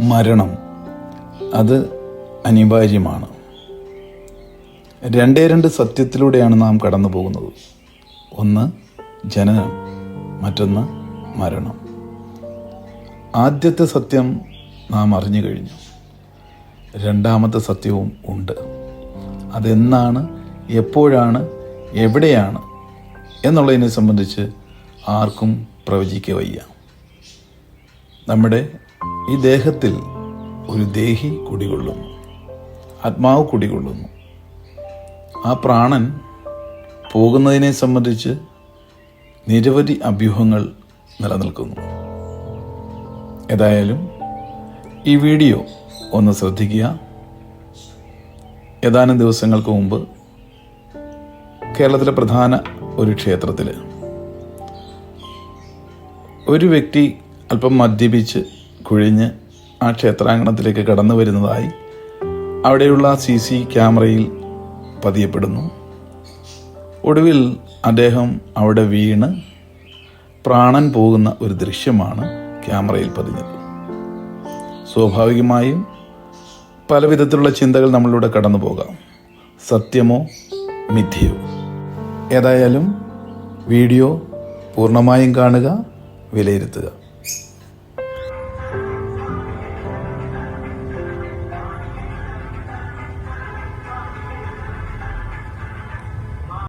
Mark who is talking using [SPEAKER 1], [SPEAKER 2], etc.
[SPEAKER 1] മരണം. അത് അനിവാര്യമാണ്. രണ്ടേ രണ്ട് സത്യത്തിലൂടെയാണ് നാം കടന്നു പോകുന്നത് ഒന്ന് ജനനം മറ്റൊന്ന് മരണം. ആദ്യത്തെ സത്യം നാം അറിഞ്ഞു കഴിഞ്ഞു. രണ്ടാമത്തെ സത്യവും ഉണ്ട്. അതെന്നാണ് എപ്പോഴാണ് എവിടെയാണ് എന്നുള്ളതിനെ സംബന്ധിച്ച് ആർക്കും പ്രവചിക്കുക വയ്യ. നമ്മുടെ ഈ ദേഹത്തിൽ ഒരു ദേഹി കുടികൊള്ളുന്നു. ആത്മാവ് കുടികൊള്ളുന്നു. ആ പ്രാണൻ പോകുന്നതിനെ സംബന്ധിച്ച് നിരവധി അഭ്യൂഹങ്ങൾ നിലനിൽക്കുന്നു. ഏതായാലും ഈ വീഡിയോ ഒന്ന് ശ്രദ്ധിക്കുക. ഏതാനും ദിവസങ്ങൾക്ക് മുമ്പ് കേരളത്തിലെ പ്രധാന ഒരു ക്ഷേത്രത്തിൽ ഒരു വ്യക്തി അല്പം മദ്യപിച്ച് കുഴിഞ്ഞ് ആ ക്ഷേത്രാങ്കണത്തിലേക്ക് കടന്നു വരുന്നതായി അവിടെയുള്ള സി സി ക്യാമറയിൽ പതിയപ്പെടുന്നു. ഒടുവിൽ അദ്ദേഹം അവിടെ വീണ് പ്രാണൻ പോകുന്ന ഒരു ദൃശ്യമാണ് ക്യാമറയിൽ പതിഞ്ഞത്. സ്വാഭാവികമായും പല വിധത്തിലുള്ള ചിന്തകൾ നമ്മളിലൂടെ കടന്നു പോകാം. സത്യമോ മിഥ്യയോ? ഏതായാലും വീഡിയോ പൂർണമായും കാണുക വിലയിരുത്തുക.